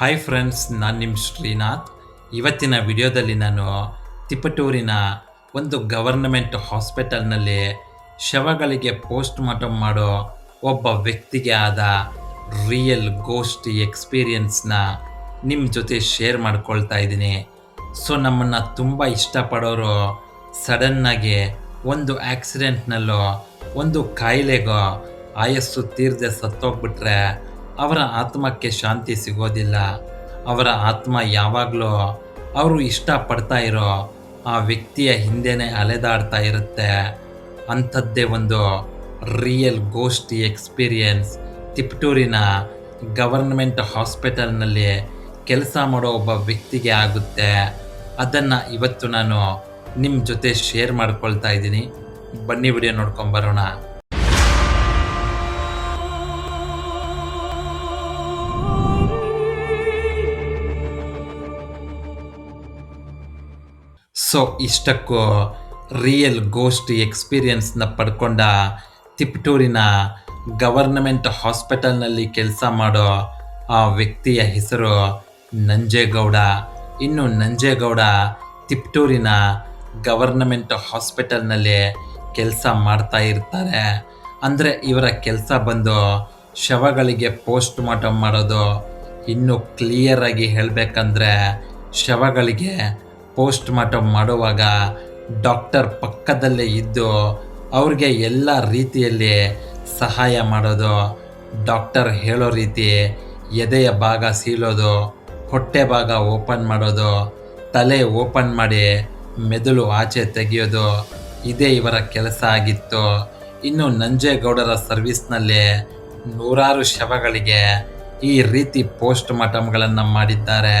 Hi friends ನಾನು ನಿಮ್ಮ ಶ್ರೀನಾಥ್. ಇವತ್ತಿನ ವಿಡಿಯೋದಲ್ಲಿ ನಾನು ತಿಪಟೂರಿನ ಒಂದು ಗವರ್ನಮೆಂಟ್ ಹಾಸ್ಪಿಟಲ್ನಲ್ಲಿ ಶವಗಳಿಗೆ ಪೋಸ್ಟ್ ಮಾರ್ಟಮ್ ಮಾಡೋ ಒಬ್ಬ ವ್ಯಕ್ತಿಗೆ ಆದ ರಿಯಲ್ ಗೋಸ್ಟ್ ಎಕ್ಸ್ಪೀರಿಯನ್ಸ್ನ ನಿಮ್ಮ ಜೊತೆ ಶೇರ್ ಮಾಡ್ಕೊಳ್ತಾ ಇದ್ದೀನಿ. ಸೊ ನಮ್ಮನ್ನು ತುಂಬ ಇಷ್ಟಪಡೋರು ಸಡನ್ನಾಗಿ ಒಂದು ಆಕ್ಸಿಡೆಂಟ್ನಲ್ಲೋ ಒಂದು ಕಾಯಿಲೆಗೋ ಆಯಸ್ಸು ತೀರ್ದೆ ಸತ್ತೋಗ್ಬಿಟ್ರೆ ಅವರ ಆತ್ಮಕ್ಕೆ ಶಾಂತಿ ಸಿಗೋದಿಲ್ಲ. ಅವರ ಆತ್ಮ ಯಾವಾಗಲೂ ಅವರು ಇಷ್ಟಪಡ್ತಾ ಇರೋ ಆ ವ್ಯಕ್ತಿಯ ಹಿಂದೆನೇ ಅಲೆದಾಡ್ತಾ ಇರುತ್ತೆ. ಅಂಥದ್ದೇ ಒಂದು ರಿಯಲ್ ಗೋಷ್ಠಿ ಎಕ್ಸ್ಪೀರಿಯನ್ಸ್ ತಿಪ್ಟೂರಿನ ಗವರ್ನಮೆಂಟ್ ಹಾಸ್ಪಿಟಲ್ನಲ್ಲಿ ಕೆಲಸ ಮಾಡೋ ಒಬ್ಬ ವ್ಯಕ್ತಿಗೆ ಆಗುತ್ತೆ. ಅದನ್ನು ಇವತ್ತು ನಾನು ನಿಮ್ಮ ಜೊತೆ ಶೇರ್ ಮಾಡ್ಕೊಳ್ತಾ ಇದ್ದೀನಿ. ಬನ್ನಿ ವಿಡಿಯೋ ನೋಡ್ಕೊಂಬರೋಣ. ಸೊ ಇಷ್ಟಕ್ಕೂ ರಿಯಲ್ ಗೋಸ್ಟ್ ಎಕ್ಸ್ಪೀರಿಯನ್ಸ್ನ ಪಡ್ಕೊಂಡ ತಿಪ್ಟೂರಿನ ಗವರ್ನಮೆಂಟ್ ಹಾಸ್ಪಿಟಲ್ನಲ್ಲಿ ಕೆಲಸ ಮಾಡೋ ಆ ವ್ಯಕ್ತಿಯ ಹೆಸರು ನಂಜೇಗೌಡ. ಇನ್ನು ನಂಜೇಗೌಡ ತಿಪ್ಟೂರಿನ ಗವರ್ನಮೆಂಟ್ ಹಾಸ್ಪಿಟಲ್ನಲ್ಲಿ ಕೆಲಸ ಮಾಡ್ತಾ ಇರ್ತಾರೆ. ಅಂದರೆ ಇವರ ಕೆಲಸ ಬಂದು ಶವಗಳಿಗೆ ಪೋಸ್ಟ್ ಮಾರ್ಟಮ್ ಮಾಡೋದು ಇನ್ನೂ ಕ್ಲಿಯರಾಗಿ ಹೇಳಬೇಕಂದ್ರೆ ಶವಗಳಿಗೆ ಪೋಸ್ಟ್ ಮಾರ್ಟಮ್ ಮಾಡುವಾಗ ಡಾಕ್ಟರ್ ಪಕ್ಕದಲ್ಲೇ ಇದ್ದು ಅವ್ರಿಗೆ ಎಲ್ಲ ರೀತಿಯಲ್ಲಿ ಸಹಾಯ ಮಾಡೋದು, ಡಾಕ್ಟರ್ ಹೇಳೋ ರೀತಿ ಎದೆಯ ಭಾಗ ಸೀಳೋದು, ಹೊಟ್ಟೆ ಭಾಗ ಓಪನ್ ಮಾಡೋದು, ತಲೆ ಓಪನ್ ಮಾಡಿ ಮೆದುಳು ಆಚೆ ತೆಗೆಯೋದು, ಇದೇ ಇವರ ಕೆಲಸ ಆಗಿತ್ತು. ಇನ್ನು ನಂಜೇಗೌಡರ ಸರ್ವಿಸ್ನಲ್ಲಿ ನೂರಾರು ಶವಗಳಿಗೆ ಈ ರೀತಿ ಪೋಸ್ಟ್ ಮಾರ್ಟಮ್ಗಳನ್ನು ಮಾಡಿದ್ದಾರೆ.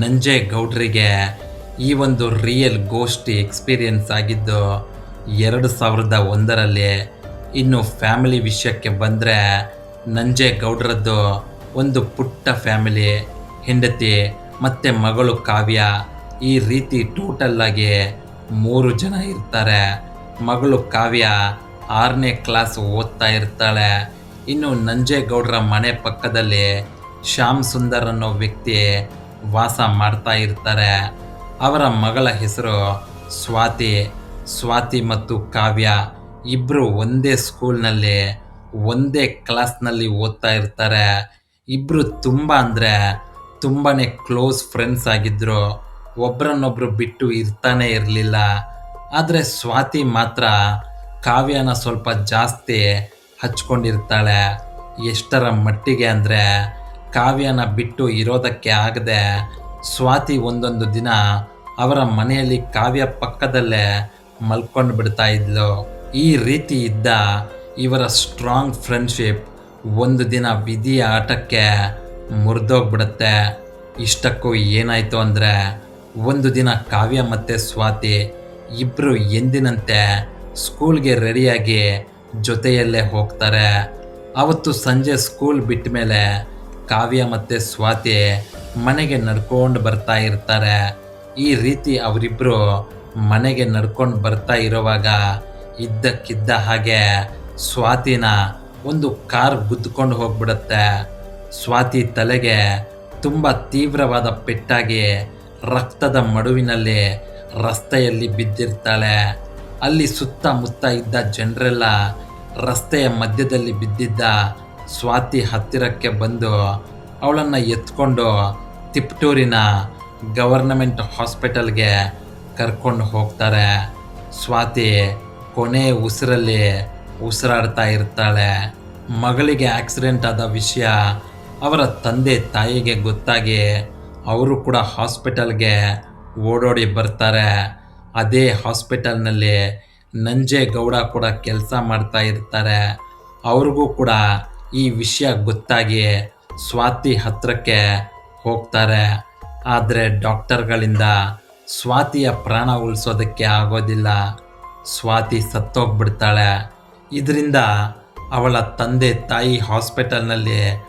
ನಂಜೇಗೌಡರಿಗೆ ಈ ಒಂದು ರಿಯಲ್ ಗೋಷ್ಠಿ ಎಕ್ಸ್ಪೀರಿಯನ್ಸ್ ಆಗಿದ್ದು ಎರಡು ಸಾವಿರದ ಒಂದರಲ್ಲಿ ಇನ್ನು ಫ್ಯಾಮಿಲಿ ವಿಷಯಕ್ಕೆ ಬಂದರೆ ನಂಜೇಗೌಡರದ್ದು ಒಂದು ಪುಟ್ಟ ಫ್ಯಾಮಿಲಿ ಹೆಂಡತಿ ಮತ್ತು ಮಗಳು ಕಾವ್ಯ ಈ ರೀತಿ ಟೋಟಲ್ಲಾಗಿ ಮೂರು ಜನ ಇರ್ತಾರೆ. ಮಗಳು ಕಾವ್ಯ ಆರನೇ ಕ್ಲಾಸ್ ಓದ್ತಾ ಇರ್ತಾಳೆ. ಇನ್ನು ನಂಜೇಗೌಡರ ಮನೆ ಪಕ್ಕದಲ್ಲಿ ಶ್ಯಾಮ್ ಸುಂದರ್ ಅನ್ನೋ ವ್ಯಕ್ತಿ ವಾಸ ಮಾಡ್ತಾ ಇರ್ತಾರೆ. ಅವರ ಮಗಳ ಹೆಸರು ಸ್ವಾತಿ ಸ್ವಾತಿ ಮತ್ತು ಕಾವ್ಯ ಇಬ್ಬರು ಒಂದೇ ಸ್ಕೂಲ್ನಲ್ಲಿ, ಒಂದೇ ಕ್ಲಾಸ್ನಲ್ಲಿ ಓದ್ತಾ ಇರ್ತಾರೆ. ಇಬ್ಬರು ತುಂಬ ಅಂದರೆ ತುಂಬಾ ಕ್ಲೋಸ್ ಫ್ರೆಂಡ್ಸ್ ಆಗಿದ್ದರು ಒಬ್ರನ್ನೊಬ್ರು ಬಿಟ್ಟು ಇರ್ತಾನೆ ಇರಲಿಲ್ಲ. ಆದರೆ ಸ್ವಾತಿ ಮಾತ್ರ ಕಾವ್ಯನ ಸ್ವಲ್ಪ ಜಾಸ್ತಿ ಹಚ್ಕೊಂಡಿರ್ತಾಳೆ. ಎಷ್ಟರ ಮಟ್ಟಿಗೆ ಅಂದರೆ ಕಾವ್ಯನ ಬಿಟ್ಟು ಇರೋದಕ್ಕೆ ಆಗದೆ ಸ್ವಾತಿ ಒಂದೊಂದು ದಿನ ಅವರ ಮನೆಯಲ್ಲಿ ಕಾವ್ಯ ಪಕ್ಕದಲ್ಲೇ ಮಲ್ಕೊಂಡು ಬಿಡ್ತಾ ಇದ್ಲು. ಈ ರೀತಿ ಇದ್ದ ಇವರ ಸ್ಟ್ರಾಂಗ್ ಫ್ರೆಂಡ್ಶಿಪ್ ಒಂದು ದಿನ ವಿಧಿಯ ಆಟಕ್ಕೆ ಮುರಿದೋಗ್ಬಿಡುತ್ತೆ. ಇಷ್ಟಕ್ಕೂ ಏನಾಯಿತು ಅಂದರೆ ಒಂದು ದಿನ ಕಾವ್ಯ ಮತ್ತು ಸ್ವಾತಿ ಇಬ್ಬರು ಎಂದಿನಂತೆ ಸ್ಕೂಲ್ಗೆ ರೆಡಿಯಾಗಿ ಜೊತೆಯಲ್ಲೇ ಹೋಗ್ತಾರೆ. ಅವತ್ತು ಸಂಜೆ ಸ್ಕೂಲ್ ಬಿಟ್ಟ ಮೇಲೆ ಕಾವ್ಯ ಮತ್ತು ಸ್ವಾತಿ ಮನೆಗೆ ನಡ್ಕೊಂಡು ಬರ್ತಾ ಇರ್ತಾರೆ. ಈ ರೀತಿ ಅವರಿಬ್ಬರು ಮನೆಗೆ ನಡ್ಕೊಂಡು ಬರ್ತಾ ಇರುವಾಗ ಇದ್ದಕ್ಕಿದ್ದ ಹಾಗೆ ಸ್ವಾತಿನ ಒಂದು ಕಾರ್ ಗುದ್ದುಕೊಂಡು ಹೋಗ್ಬಿಡುತ್ತೆ. ಸ್ವಾತಿ ತಲೆಗೆ ತುಂಬ ತೀವ್ರವಾದ ಪೆಟ್ಟಾಗಿ ರಕ್ತದ ಮಡುವಿನಲ್ಲಿ ರಸ್ತೆಯಲ್ಲಿ ಬಿದ್ದಿರ್ತಾಳೆ. ಅಲ್ಲಿ ಸುತ್ತಮುತ್ತ ಇದ್ದ ಜನರೆಲ್ಲ ರಸ್ತೆಯ ಮಧ್ಯದಲ್ಲಿ ಬಿದ್ದಿದ್ದ ಸ್ವಾತಿ ಹತ್ತಿರಕ್ಕೆ ಬಂದು ಅವಳನ್ನು ಎತ್ಕೊಂಡು ತಿಪ್ಟೂರಿನ ಗವರ್ನಮೆಂಟ್ ಹಾಸ್ಪಿಟಲ್ಗೆ ಕರ್ಕೊಂಡು ಹೋಗ್ತಾರೆ. ಸ್ವಾತಿ ಕೊನೆ ಉಸಿರಲ್ಲಿ ಉಸಿರಾಡ್ತಾ ಇರ್ತಾಳೆ. ಮಗಳಿಗೆ ಆಕ್ಸಿಡೆಂಟ್ ಆದ ವಿಷಯ ಅವರ ತಂದೆ ತಾಯಿಗೆ ಗೊತ್ತಾಗಿ ಅವರು ಕೂಡ ಹಾಸ್ಪಿಟಲ್ಗೆ ಓಡೋಡಿ ಬರ್ತಾರೆ. ಅದೇ ಹಾಸ್ಪಿಟಲ್ನಲ್ಲಿ ನಂಜೇಗೌಡ ಕೂಡ ಕೆಲಸ ಮಾಡ್ತಾ ಇರ್ತಾರೆ. ಅವ್ರಿಗೂ ಕೂಡ ಈ ವಿಷಯ ಗೊತ್ತಾಗಿ ಸ್ವಾತಿ ಹತ್ರಕ್ಕೆ ಹೋಗ್ತಾರೆ. ಆದರೆ ಡಾಕ್ಟರ್ಗಳಿಂದ ಸ್ವಾತಿಯ ಪ್ರಾಣ ಉಳಿಸೋದಕ್ಕೆ ಆಗೋದಿಲ್ಲ. ಸ್ವಾತಿ ಸತ್ತೋಗ್ಬಿಡ್ತಾಳೆ. ಇದರಿಂದ ಅವಳ ತಂದೆ ತಾಯಿ ಹಾಸ್ಪಿಟಲ್ನಲ್ಲಿ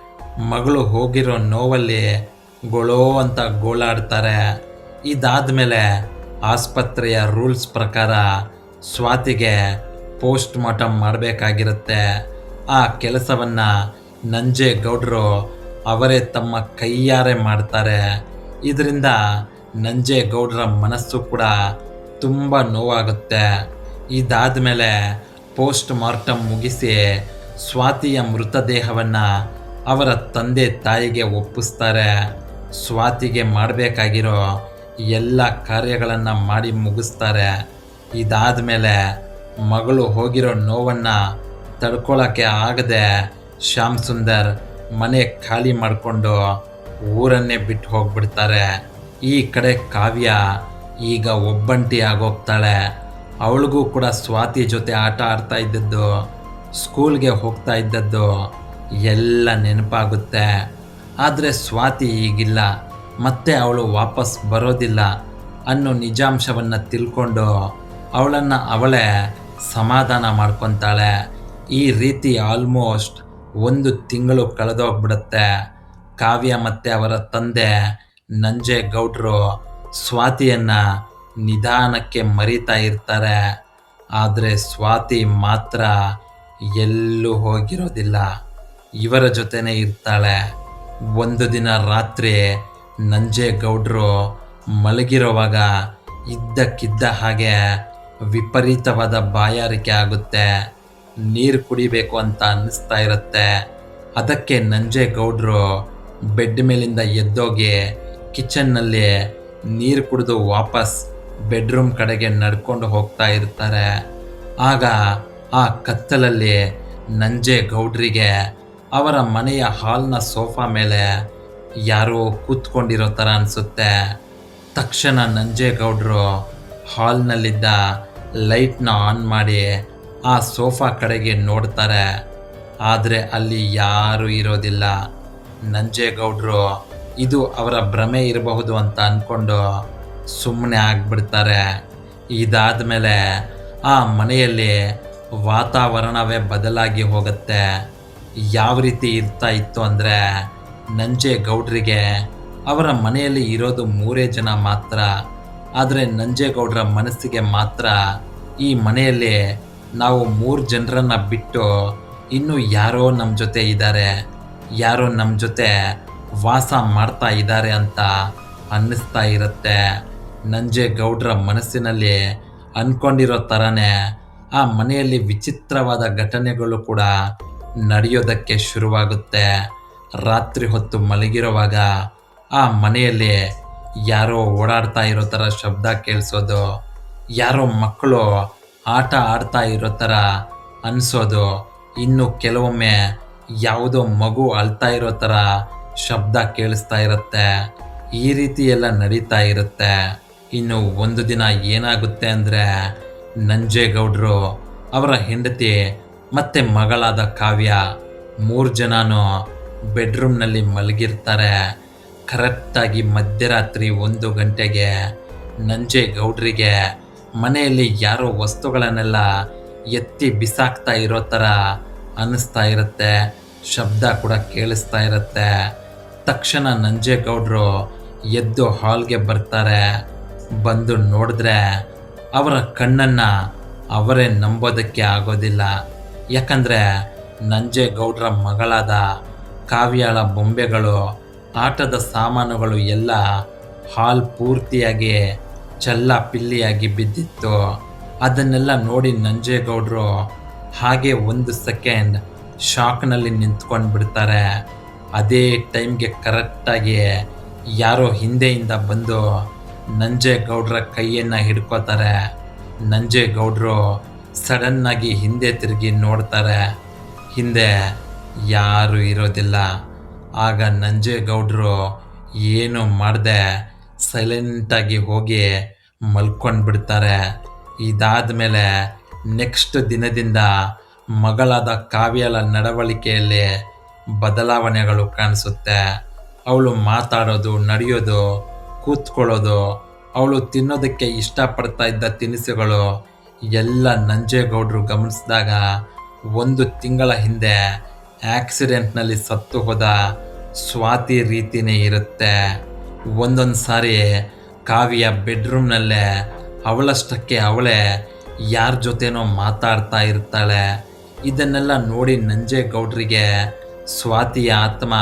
ಮಗಳು ಹೋಗಿರೋ ನೋವಲ್ಲಿ ಗೊಳೋ ಅಂತ ಗೋಳಾಡ್ತಾರೆ. ಇದಾದ ಮೇಲೆ ಆಸ್ಪತ್ರೆಯ ರೂಲ್ಸ್ ಪ್ರಕಾರ ಸ್ವಾತಿಗೆ ಪೋಸ್ಟ್ ಮಾರ್ಟಮ್ ಮಾಡಬೇಕಾಗಿರುತ್ತೆ. ಆ ಕೆಲಸವನ್ನು ನಂಜೇಗೌಡರು ಅವರೇ ತಮ್ಮ ಕೈಯಾರೆ ಮಾಡ್ತಾರೆ. ಇದರಿಂದ ನಂಜೇಗೌಡರ ಮನಸ್ಸು ಕೂಡ ತುಂಬ ನೋವಾಗುತ್ತೆ. ಇದಾದ ಮೇಲೆ ಪೋಸ್ಟ್ ಮಾರ್ಟಮ್ ಮುಗಿಸಿ ಸ್ವಾತಿಯ ಮೃತದೇಹವನ್ನು ಅವರ ತಂದೆ ತಾಯಿಗೆ ಒಪ್ಪಿಸ್ತಾರೆ. ಸ್ವಾತಿಗೆ ಮಾಡಬೇಕಾಗಿರೋ ಎಲ್ಲ ಕಾರ್ಯಗಳನ್ನು ಮಾಡಿ ಮುಗಿಸ್ತಾರೆ. ಇದಾದ ಮೇಲೆ ಮಗಳು ಹೋಗಿರೋ ನೋವನ್ನು ತಡ್ಕೊಳ್ಳೋಕ್ಕೆ ಆಗದೆ ಶ್ಯಾಮ್ ಸುಂದರ್ ಮನೆ ಖಾಲಿ ಮಾಡಿಕೊಂಡು ಊರನ್ನೇ ಬಿಟ್ಟು ಹೋಗ್ಬಿಡ್ತಾರೆ. ಈ ಕಡೆ ಕಾವ್ಯ ಈಗ ಒಬ್ಬಂಟಿ ಆಗೋಗ್ತಾಳೆ ಅವಳಿಗೂ ಕೂಡ ಸ್ವಾತಿ ಜೊತೆ ಆಟ ಆಡ್ತಾ ಇದ್ದದ್ದು, ಸ್ಕೂಲ್ಗೆ ಹೋಗ್ತಾ ಇದ್ದದ್ದು ಎಲ್ಲ ನೆನಪಾಗುತ್ತೆ. ಆದರೆ ಸ್ವಾತಿ ಈಗಿಲ್ಲ. ಮತ್ತೆ ಅವಳು ವಾಪಸ್ ಬರೋದಿಲ್ಲ ಅನ್ನೋ ನಿಜಾಂಶವನ್ನು ತಿಳ್ಕೊಂಡು ಅವಳನ್ನು ಅವಳೇ ಸಮಾಧಾನ ಮಾಡ್ಕೊತಾಳೆ. ಈ ರೀತಿ ಆಲ್ಮೋಸ್ಟ್ ಒಂದು ತಿಂಗಳು ಕಳೆದೋಗ್ಬಿಡುತ್ತೆ. ಕಾವ್ಯ ಮತ್ತೆ ಅವರ ತಂದೆ ನಂಜೇಗೌಡರು ಸ್ವಾತಿಯನ್ನು ನಿಧಾನಕ್ಕೆ ಮರಿತಾ ಇರ್ತಾರೆ. ಆದರೆ ಸ್ವಾತಿ ಮಾತ್ರ ಎಲ್ಲೂ ಹೋಗಿರೋದಿಲ್ಲ. ಇವರ ಜೊತೆನೇ ಇರ್ತಾಳೆ. ಒಂದು ದಿನ ರಾತ್ರಿ ನಂಜೇಗೌಡರು ಮಲಗಿರುವಾಗ ಇದ್ದಕ್ಕಿದ್ದ ಹಾಗೆ ವಿಪರೀತವಾದ ಬಾಯಾರಿಕೆ ಆಗುತ್ತೆ. ನೀರು ಕುಡಿಬೇಕು ಅಂತ ಅನ್ನಿಸ್ತಾ ಇರುತ್ತೆ. ಅದಕ್ಕೆ ನಂಜೇಗೌಡರು ಬೆಡ್ ಮೇಲಿಂದ ಎದ್ದೋಗಿ ಕಿಚನ್ನಲ್ಲಿ ನೀರು ಕುಡಿದು ವಾಪಸ್ ಬೆಡ್ರೂಮ್ ಕಡೆಗೆ ನಡ್ಕೊಂಡು ಹೋಗ್ತಾ ಇರ್ತಾರೆ. ಆಗ ಆ ಕತ್ತಲಲ್ಲಿ ನಂಜೆ ಗೌಡ್ರಿಗೆ ಅವರ ಮನೆಯ ಹಾಲ್ನ ಸೋಫಾ ಮೇಲೆ ಯಾರೋ ಕೂತ್ಕೊಂಡಿರೋ ಥರ ಅನಿಸುತ್ತೆ. ತಕ್ಷಣ ನಂಜೇಗೌಡರು ಹಾಲ್ನಲ್ಲಿದ್ದ ಲೈಟ್ನ ಆನ್ ಮಾಡಿ ಆ ಸೋಫಾ ಕಡೆಗೆ ನೋಡ್ತಾರೆ. ಆದರೆ ಅಲ್ಲಿ ಯಾರೂ ಇರೋದಿಲ್ಲ. ನಂಜೇಗೌಡರು, ಇದು ಅವರ ಭ್ರಮೆ ಇರಬಹುದು ಅಂತ ಅಂದ್ಕೊಂಡು ಸುಮ್ಮನೆ ಆಗ್ಬಿಡ್ತಾರೆ. ಇದಾದ ಮೇಲೆ ಆ ಮನೆಯಲ್ಲಿ ವಾತಾವರಣವೇ ಬದಲಾಗಿ ಹೋಗುತ್ತೆ. ಯಾವ ರೀತಿ ಇರ್ತಾ ಇತ್ತು ಅಂದರೆ ನಂಜೇಗೌಡರಿಗೆ ಅವರ ಮನೆಯಲ್ಲಿ ಇರೋದು ಮೂರೇ ಜನ ಮಾತ್ರ. ಆದರೆ ನಂಜೇಗೌಡರ ಮನಸ್ಸಿಗೆ ಮಾತ್ರ ಈ ಮನೆಯಲ್ಲಿ ನಾವು ಮೂರು ಜನರನ್ನು ಬಿಟ್ಟು ಇನ್ನೂ ಯಾರೋ ನಮ್ಮ ಜೊತೆ ಇದ್ದಾರೆ. ಯಾರೋ ನಮ್ಮ ಜೊತೆ ವಾಸ ಮಾಡ್ತಾ ಇದ್ದಾರೆ ಅಂತ ಅನ್ನಿಸ್ತಾ ಇರುತ್ತೆ. ನಂಜೇಗೌಡರ ಮನಸ್ಸಿನಲ್ಲಿ ಅಂದ್ಕೊಂಡಿರೋ ಥರನೇ ಆ ಮನೆಯಲ್ಲಿ ವಿಚಿತ್ರವಾದ ಘಟನೆಗಳು ಕೂಡ ನಡೆಯೋದಕ್ಕೆ ಶುರುವಾಗುತ್ತೆ. ರಾತ್ರಿ ಹೊತ್ತು ಮಲಗಿರುವಾಗ ಆ ಮನೆಯಲ್ಲಿ ಯಾರೋ ಓಡಾಡ್ತಾ ಇರೋ ಥರ ಶಬ್ದ ಕೇಳಿಸೋದು, ಯಾರೋ ಮಕ್ಕಳು ಆಟ ಆಡ್ತಾ ಇರೋ ಥರ ಅನಿಸೋದು, ಇನ್ನು ಕೆಲವೊಮ್ಮೆ ಯಾವುದೋ ಮಗು ಅಳ್ತಾ ಇರೋ ಥರ ಶಬ್ದ ಕೇಳಿಸ್ತಾ ಇರುತ್ತೆ. ಈ ರೀತಿ ಎಲ್ಲ ನಡೀತಾ ಇರುತ್ತೆ. ಇನ್ನು ಒಂದು ದಿನ ಏನಾಗುತ್ತೆ ಅಂದರೆ ನಂಜೇಗೌಡರು ಅವರ ಹೆಂಡತಿ ಮತ್ತೆ ಮಗಳಾದ ಕಾವ್ಯ ಮೂರು ಜನನೂ ಬೆಡ್ರೂಮ್ನಲ್ಲಿ ಮಲಗಿರ್ತಾರೆ. ಕರೆಕ್ಟಾಗಿ ಮಧ್ಯರಾತ್ರಿ ಒಂದು ಗಂಟೆಗೆ ನಂಜೇಗೌಡರಿಗೆ ಮನೆಯಲ್ಲಿ ಯಾರೋ ವಸ್ತುಗಳನ್ನೆಲ್ಲ ಎತ್ತಿ ಬಿಸಾಕ್ತಾ ಇರೋ ಥರ ಅನ್ನಿಸ್ತಾ ಇರುತ್ತೆ. ಶಬ್ದ ಕೂಡ ಕೇಳಿಸ್ತಾ ಇರುತ್ತೆ. ತಕ್ಷಣ ನಂಜೇಗೌಡರು ಎದ್ದು ಹಾಲ್ಗೆ ಬರ್ತಾರೆ. ಬಂದು ನೋಡಿದ್ರೆ ಅವರ ಕಣ್ಣನ್ನು ಅವರೇ ನಂಬೋದಕ್ಕೆ ಆಗೋದಿಲ್ಲ. ಯಾಕಂದರೆ ನಂಜೇಗೌಡರ ಮಗಳಾದ ಕಾವ್ಯಾಳ ಬೊಂಬೆಗಳು, ಆಟದ ಸಾಮಾನುಗಳು ಎಲ್ಲ ಹಾಲ್ ಪೂರ್ತಿಯಾಗಿ ಚಲ್ಲ ಪಿಲ್ಲಿಯಾಗಿ ಬಿದ್ದಿತ್ತು. ಅದನ್ನೆಲ್ಲ ನೋಡಿ ನಂಜೇಗೌಡರು ಹಾಗೆ ಒಂದು ಸೆಕೆಂಡ್ ಶಾಕ್ನಲ್ಲಿ ನಿಂತ್ಕೊಂಡು ಬಿಡ್ತಾರೆ ಅದೇ ಟೈಮ್ಗೆ ಕರೆಕ್ಟಾಗಿ ಯಾರೋ ಹಿಂದೆಯಿಂದ ಬಂದು ನಂಜೇಗೌಡರ ಕೈಯನ್ನು ಹಿಡ್ಕೋತಾರೆ. ನಂಜೇಗೌಡರು ಸಡನ್ನಾಗಿ ಹಿಂದೆ ತಿರುಗಿ ನೋಡ್ತಾರೆ. ಹಿಂದೆ ಯಾರೂ ಇರೋದಿಲ್ಲ. ಆಗ ನಂಜೇಗೌಡರು ಏನು ಮಾಡದೆ ಸೈಲೆಂಟಾಗಿ ಹೋಗಿ ಮಲ್ಕೊಂಡು ಬಿಡ್ತಾರೆ ಇದಾದ ಮೇಲೆ ನೆಕ್ಸ್ಟ್ ದಿನದಿಂದ ಮಗಳಾದ ಕಾವ್ಯಲ ನಡವಳಿಕೆಯಲ್ಲಿ ಬದಲಾವಣೆಗಳು ಕಾಣಿಸುತ್ತೆ. ಅವಳು ಮಾತಾಡೋದು, ನಡೆಯೋದು, ಕೂತ್ಕೊಳ್ಳೋದು, ಅವಳು ತಿನ್ನೋದಕ್ಕೆ ಇಷ್ಟಪಡ್ತಾ ಇದ್ದ ತಿನಿಸುಗಳು ಎಲ್ಲ ನಂಜೇಗೌಡರು ಗಮನಿಸಿದಾಗ ಒಂದು ತಿಂಗಳ ಹಿಂದೆ ಆಕ್ಸಿಡೆಂಟ್ನಲ್ಲಿ ಸತ್ತು ಹೋದ ಸ್ವಾತಿ ರೀತಿನೇ ಇರುತ್ತೆ. ಒಂದೊಂದು ಸಾರಿ ಕಾವ್ಯ ಬೆಡ್ರೂಮ್ನಲ್ಲೇ ಅವಳಷ್ಟಕ್ಕೆ ಅವಳೇ ಯಾರ ಜೊತೆನೋ ಮಾತಾಡ್ತಾ ಇರ್ತಾಳೆ. ಇದನ್ನೆಲ್ಲ ನೋಡಿ ನಂಜೇಗೌಡರಿಗೆ ಸ್ವಾತಿಯ ಆತ್ಮ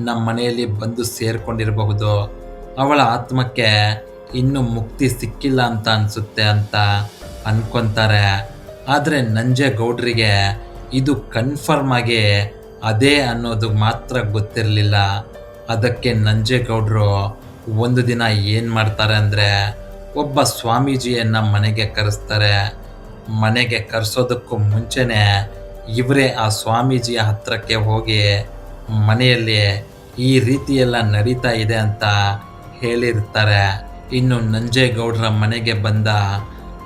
ನಮ್ಮ ಮನೆಯಲ್ಲಿ ಬಂದು ಸೇರ್ಕೊಂಡಿರಬಹುದು. ಅವಳ ಆತ್ಮಕ್ಕೆ ಇನ್ನೂ ಮುಕ್ತಿ ಸಿಕ್ಕಿಲ್ಲ ಅಂತ ಅನಿಸುತ್ತೆ ಅಂತ ಅನ್ಕೊಂತಾರೆ. ಆದರೆ ನಂಜೇಗೌಡರಿಗೆ ಇದು ಕನ್ಫರ್ಮ್ ಆಗಿ ಅದೇ ಅನ್ನೋದು ಮಾತ್ರ ಗೊತ್ತಿರಲಿಲ್ಲ. ಅದಕ್ಕೆ ನಂಜೇಗೌಡರು ಒಂದು ದಿನ ಏನು ಮಾಡ್ತಾರೆ ಅಂದರೆ ಒಬ್ಬ ಸ್ವಾಮೀಜಿಯನ್ನ ಮನೆಗೆ ಕರೆಸ್ತಾರೆ. ಮನೆಗೆ ಕರೆಸೋದಕ್ಕೂ ಮುಂಚೆನೆ ಇವರೇ ಆ ಸ್ವಾಮೀಜಿಯ ಹತ್ರಕ್ಕೆ ಹೋಗಿ ಮನೆಯಲ್ಲಿ ಈ ರೀತಿಯೆಲ್ಲ ನಡೀತಾ ಇದೆ ಅಂತ ಹೇಳಿರ್ತಾರೆ. ಇನ್ನು ನಂಜೇಗೌಡರ ಮನೆಗೆ ಬಂದ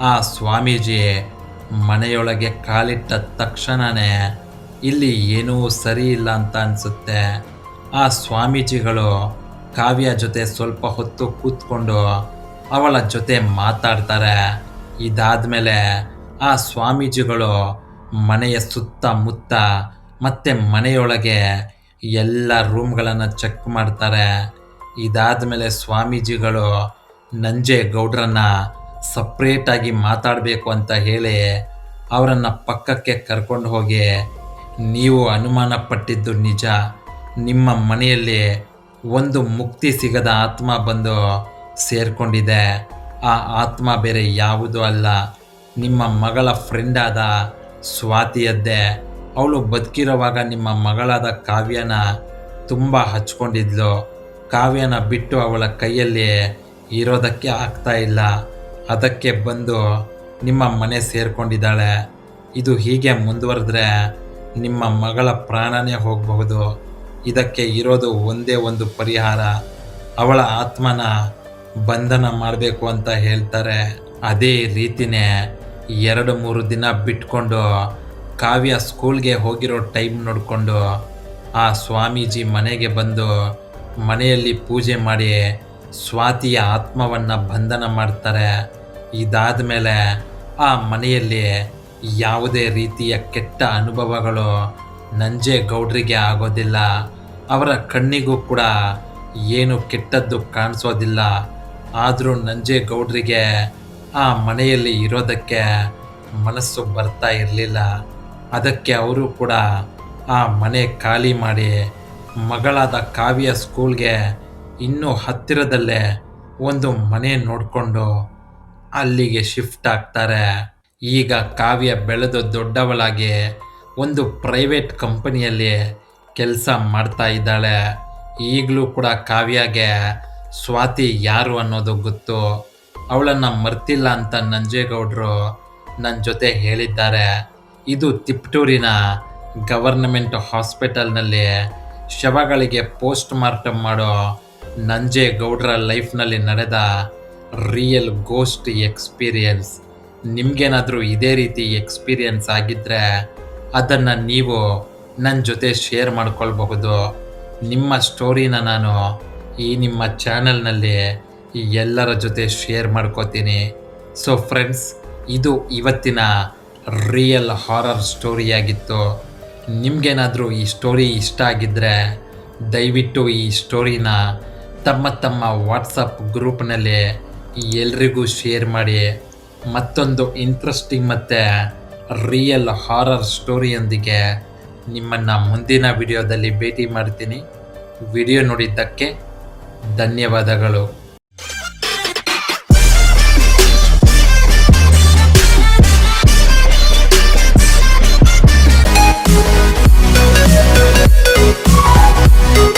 ಆ ಸ್ವಾಮೀಜಿ ಮನೆಯೊಳಗೆ ಕಾಲಿಟ್ಟ ತಕ್ಷಣನೇ ಇಲ್ಲಿ ಏನೂ ಸರಿ ಇಲ್ಲ ಅಂತ ಅನಿಸುತ್ತೆ. ಆ ಸ್ವಾಮೀಜಿಗಳು ಕಾವ್ಯ ಜೊತೆ ಸ್ವಲ್ಪ ಹೊತ್ತು ಕೂತ್ಕೊಂಡು ಅವಳ ಜೊತೆ ಮಾತಾಡ್ತಾರೆ. ಇದಾದ್ಮೇಲೆ ಆ ಸ್ವಾಮೀಜಿಗಳು ಮನೆಯ ಸುತ್ತಮುತ್ತ ಮತ್ತೆ ಮನೆಯೊಳಗೆ ಎಲ್ಲ ರೂಮ್ಗಳನ್ನು ಚೆಕ್ ಮಾಡ್ತಾರೆ. ಇದಾದ ಮೇಲೆ ಸ್ವಾಮೀಜಿಗಳು ನಂಜೇಗೌಡ್ರನ್ನ ಸಪ್ರೇಟಾಗಿ ಮಾತಾಡಬೇಕು ಅಂತ ಹೇಳಿ ಅವರನ್ನು ಪಕ್ಕಕ್ಕೆ ಕರ್ಕೊಂಡು ಹೋಗಿ, ನೀವು ಅನುಮಾನ ಪಟ್ಟಿದ್ದು ನಿಜ. ನಿಮ್ಮ ಮನೆಯಲ್ಲಿ ಒಂದು ಮುಕ್ತಿ ಸಿಗದ ಆತ್ಮ ಬಂದು ಸೇರಿಕೊಂಡಿದೆ. ಆ ಆತ್ಮ ಬೇರೆ ಯಾವುದೂ ಅಲ್ಲ. ನಿಮ್ಮ ಮಗಳ ಫ್ರೆಂಡ್ ಆದ ಸ್ವಾತಿಯದ್ದೇ. ಅವಳು ಬದುಕಿರೋವಾಗ ನಿಮ್ಮ ಮಗಳಾದ ಕಾವ್ಯನ ತುಂಬ ಹಚ್ಕೊಂಡಿದ್ಲು. ಕಾವ್ಯನ ಬಿಟ್ಟು ಅವಳ ಕೈಯಲ್ಲಿ ಇರೋದಕ್ಕೆ ಆಗ್ತಾ ಇಲ್ಲ. ಅದಕ್ಕೆ ಬಂದು ನಿಮ್ಮ ಮನೆ ಸೇರಿಕೊಂಡಿದ್ದಾಳೆ. ಇದು ಹೀಗೆ ಮುಂದುವರೆದ್ರೆ ನಿಮ್ಮ ಮಗಳ ಪ್ರಾಣನೇ ಹೋಗಬಹುದು. ಇದಕ್ಕೆ ಇರೋದು ಒಂದೇ ಒಂದು ಪರಿಹಾರ. ಅವಳ ಆತ್ಮನ ಬಂಧನ ಮಾಡಬೇಕು ಅಂತ ಹೇಳ್ತಾರೆ. ಅದೇ ರೀತಿನೇ ಎರಡು ಮೂರು ದಿನ ಬಿಟ್ಕೊಂಡು ಕಾವ್ಯ ಸ್ಕೂಲ್ಗೆ ಹೋಗಿರೋ ಟೈಮ್ ನೋಡಿಕೊಂಡು ಆ ಸ್ವಾಮೀಜಿ ಮನೆಗೆ ಬಂದು ಮನೆಯಲ್ಲಿ ಪೂಜೆ ಮಾಡಿ ಸ್ವಾತಿಯ ಆತ್ಮವನ್ನು ಬಂಧನ ಮಾಡ್ತಾರೆ. ಇದಾದ ಮೇಲೆ ಆ ಮನೆಯಲ್ಲಿ ಯಾವುದೇ ರೀತಿಯ ಕೆಟ್ಟ ಅನುಭವಗಳು ನಂಜೇಗೌಡರಿಗೆ ಆಗೋದಿಲ್ಲ. ಅವರ ಕಣ್ಣಿಗೂ ಕೂಡ ಏನು ಕೆಟ್ಟದ್ದು ಕಾಣಿಸೋದಿಲ್ಲ. ಆದರೂ ನಂಜೇಗೌಡರಿಗೆ ಆ ಮನೆಯಲ್ಲಿ ಇರೋದಕ್ಕೆ ಮನಸ್ಸು ಬರ್ತಾ ಇರಲಿಲ್ಲ. ಅದಕ್ಕೆ ಅವರು ಕೂಡ ಆ ಮನೆ ಖಾಲಿ ಮಾಡಿ ಮಗಳಾದ ಕಾವ್ಯ ಸ್ಕೂಲ್ಗೆ ಇನ್ನೂ ಹತ್ತಿರದಲ್ಲೇ ಒಂದು ಮನೆ ನೋಡಿಕೊಂಡು ಅಲ್ಲಿಗೆ ಶಿಫ್ಟ್ ಆಗ್ತಾರೆ. ಈಗ ಕಾವ್ಯ ಬೆಳೆದು ದೊಡ್ಡವಳಾಗಿ ಒಂದು ಪ್ರೈವೇಟ್ ಕಂಪನಿಯಲ್ಲಿ ಕೆಲಸ ಮಾಡ್ತಾ ಇದ್ದಾಳೆ. ಈಗಲೂ ಕೂಡ ಕಾವ್ಯಗೆ ಸ್ವಾತಿ ಯಾರು ಅನ್ನೋದು ಗೊತ್ತು. ಅವಳನ್ನು ಮರ್ತಿಲ್ಲ ಅಂತ ನಂಜೇಗೌಡರು ನನ್ನ ಜೊತೆ ಹೇಳಿದ್ದಾರೆ. ಇದು ತಿಪ್ಟೂರಿನ ಗವರ್ನಮೆಂಟ್ ಹಾಸ್ಪಿಟಲ್ನಲ್ಲಿ ಶವಗಳಿಗೆ ಪೋಸ್ಟ್ ಮಾರ್ಟಮ್ ಮಾಡೋ ನಂಜೇಗೌಡರ ಲೈಫ್ನಲ್ಲಿ ನಡೆದ ರಿಯಲ್ ಗೋಸ್ಟ್ ಎಕ್ಸ್ಪೀರಿಯನ್ಸ್. ನಿಮಗೇನಾದರೂ ಇದೇ ರೀತಿ ಎಕ್ಸ್ಪೀರಿಯನ್ಸ್ ಆಗಿದ್ದರೆ ಅದನ್ನು ನೀವು ನನ್ನ ಜೊತೆ ಶೇರ್ ಮಾಡ್ಕೊಳ್ಬಹುದು. ನಿಮ್ಮ ಸ್ಟೋರಿನ ನಾನು ಈ ನಿಮ್ಮ ಚಾನಲ್ನಲ್ಲಿ ಎಲ್ಲರ ಜೊತೆ ಶೇರ್ ಮಾಡ್ಕೋತೀನಿ. ಸೊ ಫ್ರೆಂಡ್ಸ್ ಇದು ಇವತ್ತಿನ ರಿಯಲ್ ಹಾರರ್ ಸ್ಟೋರಿಯಾಗಿತ್ತು ನಿಮಗೇನಾದರೂ ಈ ಸ್ಟೋರಿ ಇಷ್ಟ ಆಗಿದ್ದರೆ ದಯವಿಟ್ಟು ಈ ಸ್ಟೋರಿನ ತಮ್ಮ ತಮ್ಮ ವಾಟ್ಸಪ್ ಗ್ರೂಪ್ನಲ್ಲಿ ಎಲ್ರಿಗೂ ಶೇರ್ ಮಾಡಿ. ಮತ್ತೊಂದು ಇಂಟ್ರೆಸ್ಟಿಂಗ್ ಮತ್ತು ರಿಯಲ್ ಹಾರರ್ ಸ್ಟೋರಿಯೊಂದಿಗೆ ನಿಮ್ಮನ್ನು ಮುಂದಿನ ವಿಡಿಯೋದಲ್ಲಿ ಭೇಟಿ ಮಾಡ್ತೀನಿ. ವಿಡಿಯೋ ನೋಡಿದ್ದಕ್ಕೆ ಧನ್ಯವಾದಗಳು.